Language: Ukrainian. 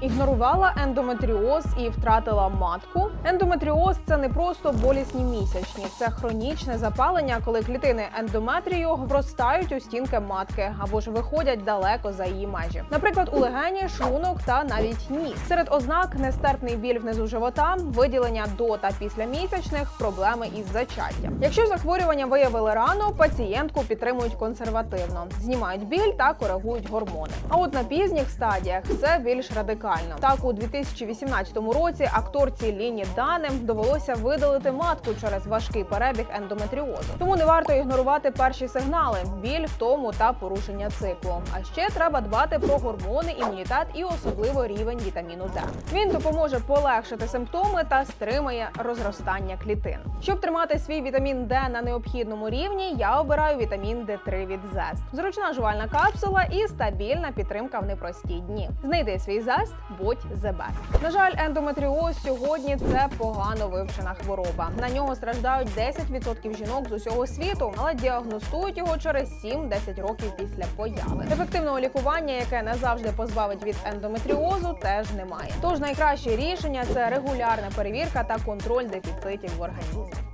Ігнорувала ендометріоз і втратила матку. Ендометріоз це не просто болісні місячні, це хронічне запалення, коли клітини ендометрію вростають у стінки матки або ж виходять далеко за її межі. Наприклад, у легені, шлунок та навіть ніс. Серед ознак нестерпний біль внизу живота, виділення до та після місячних, проблеми із зачаттям. Якщо захворювання виявили рано, пацієнтку підтримують консервативно, знімають біль та коригують гормони. А от на пізніх стадіях все більш радикально. Так, у 2018 році акторці Ліні Данем довелося видалити матку через важкий перебіг ендометріозу. Тому не варто ігнорувати перші сигнали: біль, втому та порушення циклу. А ще треба дбати про гормони, імунітет і особливо рівень вітаміну Д. Він допоможе полегшити симптоми та стримає розростання клітин. Щоб тримати свій вітамін Д на необхідному рівні, я обираю вітамін Д3 від Zest. Зручна жувальна капсула і стабільна підтримка в непрості дні. Знайди свій зест, будь the best. На жаль, ендометріоз сьогодні це погано вивчена хвороба. На нього страждають 10% жінок з усього світу, але діагностують його через 7-10 років після появи. Ефективного лікування, яке не завжди позбавить від ендометріозу, теж немає. Тож найкраще рішення це регулярна перевірка та контроль дефіцитів в організмі.